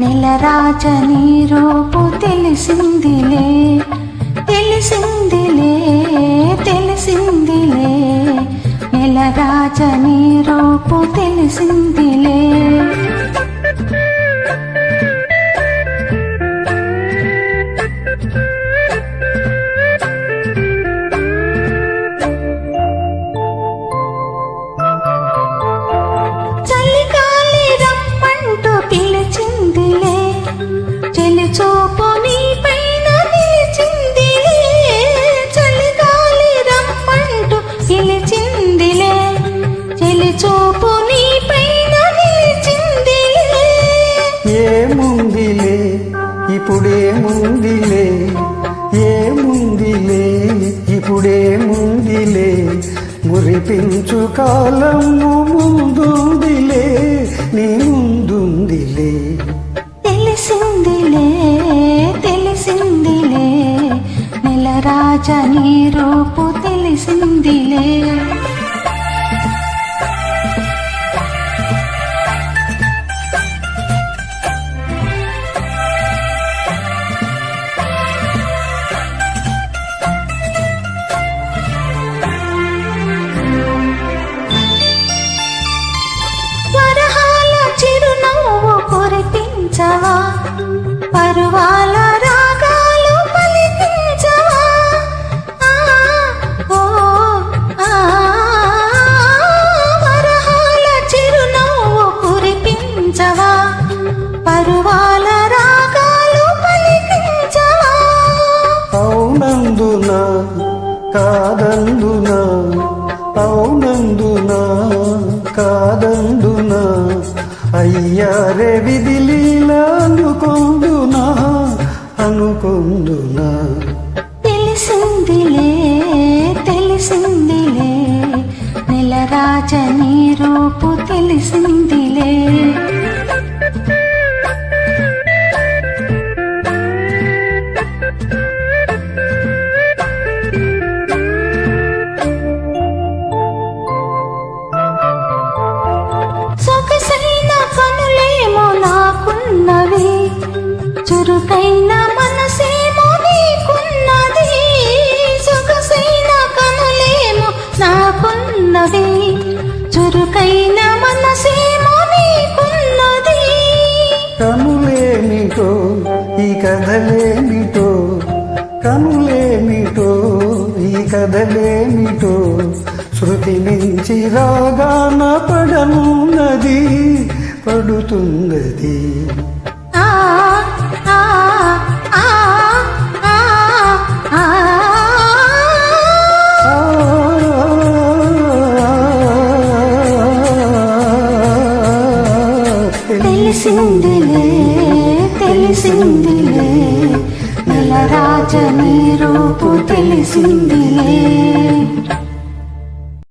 నెలరాజని రూపు తెలిసిందిలే తెలిసిందిలే తెలిసిందిలే. నెలరాజని రూపు తెలిసింది ఇప్పుడేముందిలే? ఏముందిలే? ఇప్పుడేముందిలే? మురిపించు కాలము ముందుందిలే నీ ముందుందిలే. తెలిసిందిలే తెలిసిందిలే నెల రాజ నీ రూపు తెలిసిందిలే. పలికించవా? పరువాల రాగాలు పలికించవా? ఆ, ఓ, వరహాల చిరునవ్వు కురిపించవా? పరువాల రాగాలు పలికించవా? అవునందున కాదందున అవునందున కాదందున అయ్యారే విధిలీలా అనుకొందునా అనుకొందునా తెలిసిందిలే తెలిసిందిలే నెలరాజ నీ చురుకైన మనసేమో నీకున్నది సొగసైన కనులేమో చురుకైన మనసేమో నీకున్నది. కనులేమిటో ఈ కథలేమిటో కనులేమిటో ఈ కథలేమిటో శృతి మించి రాగాన పడనున్నది పడుతున్నది. ఆ తెలిసిందిలే తెలిసిందిలే. నెలరాజ నీ రూపు తెలిసింది.